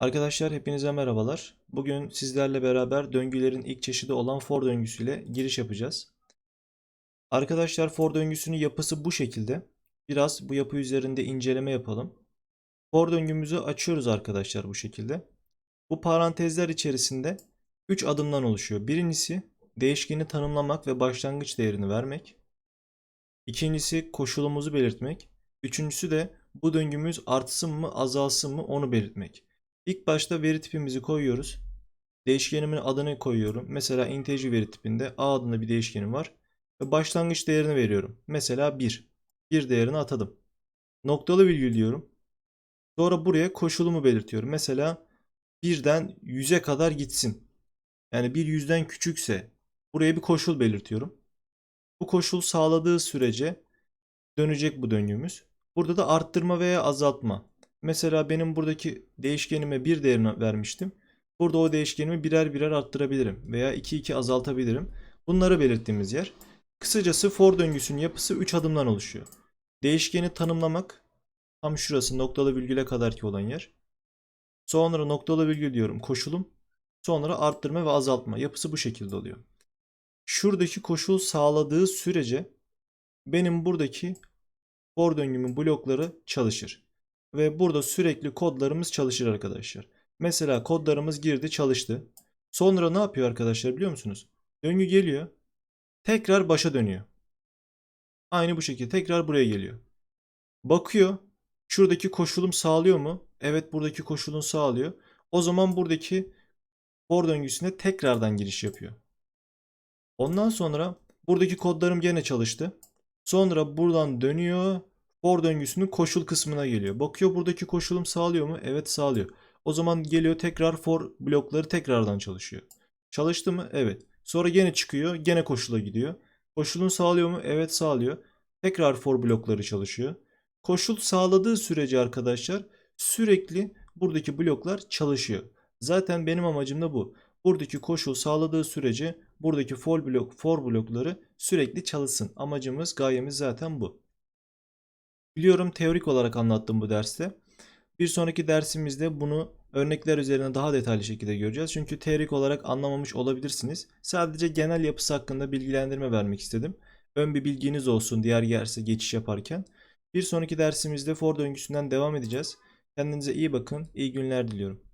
Arkadaşlar hepinize merhabalar. Bugün sizlerle beraber döngülerin ilk çeşidi olan for döngüsüyle giriş yapacağız. Arkadaşlar for döngüsünün yapısı bu şekilde. Biraz bu yapı üzerinde inceleme yapalım. For döngümüzü açıyoruz arkadaşlar bu şekilde. Bu parantezler içerisinde 3 adımdan oluşuyor. Birincisi değişkeni tanımlamak ve başlangıç değerini vermek. İkincisi koşulumuzu belirtmek. Üçüncüsü de bu döngümüz artsın mı azalsın mı onu belirtmek. İlk başta veri tipimizi koyuyoruz. Değişkenimin adını koyuyorum. Mesela integer veri tipinde a adında bir değişkenim var. Ve başlangıç değerini veriyorum. Mesela 1. 1 değerini atadım. Noktalı virgül diyorum. Sonra buraya koşulumu belirtiyorum. Mesela 1'den 100'e kadar gitsin. Yani 1 100'den küçükse buraya bir koşul belirtiyorum. Bu koşul sağladığı sürece dönecek bu döngümüz. Burada da arttırma veya azaltma. Mesela benim buradaki değişkenime bir değerini vermiştim. Burada o değişkenimi birer birer arttırabilirim veya 2 2 azaltabilirim. Bunları belirttiğimiz yer. Kısacası for döngüsünün yapısı 3 adımdan oluşuyor. Değişkeni tanımlamak tam şurası noktalı virgüle kadar ki olan yer. Sonra noktalı virgül diyorum koşulum. Sonra arttırma ve azaltma. Yapısı bu şekilde oluyor. Şuradaki koşul sağladığı sürece benim buradaki for döngümün blokları çalışır. Ve burada sürekli kodlarımız çalışır arkadaşlar. Mesela kodlarımız girdi çalıştı. Sonra ne yapıyor arkadaşlar biliyor musunuz? Döngü geliyor. Tekrar başa dönüyor. Aynı bu şekilde tekrar buraya geliyor. Bakıyor. Şuradaki koşulum sağlıyor mu? Evet buradaki koşulun sağlıyor. O zaman buradaki for döngüsüne tekrardan giriş yapıyor. Ondan sonra buradaki kodlarım gene çalıştı. Sonra buradan dönüyor. For döngüsünün koşul kısmına geliyor. Bakıyor buradaki koşulum sağlıyor mu? Evet sağlıyor. O zaman geliyor tekrar for blokları tekrardan çalışıyor. Çalıştı mı? Evet. Sonra gene çıkıyor. Gene koşula gidiyor. Koşulun sağlıyor mu? Evet sağlıyor. Tekrar for blokları çalışıyor. Koşul sağladığı sürece arkadaşlar sürekli buradaki bloklar çalışıyor. Zaten benim amacım da bu. Buradaki koşul sağladığı sürece buradaki for blok for blokları sürekli çalışsın. Amacımız, gayemiz zaten bu. Biliyorum teorik olarak anlattım bu derste. Bir sonraki dersimizde bunu örnekler üzerine daha detaylı şekilde göreceğiz. Çünkü teorik olarak anlamamış olabilirsiniz. Sadece genel yapısı hakkında bilgilendirme vermek istedim. Ön bir bilginiz olsun diğer derse geçiş yaparken. Bir sonraki dersimizde for döngüsünden devam edeceğiz. Kendinize iyi bakın. İyi günler diliyorum.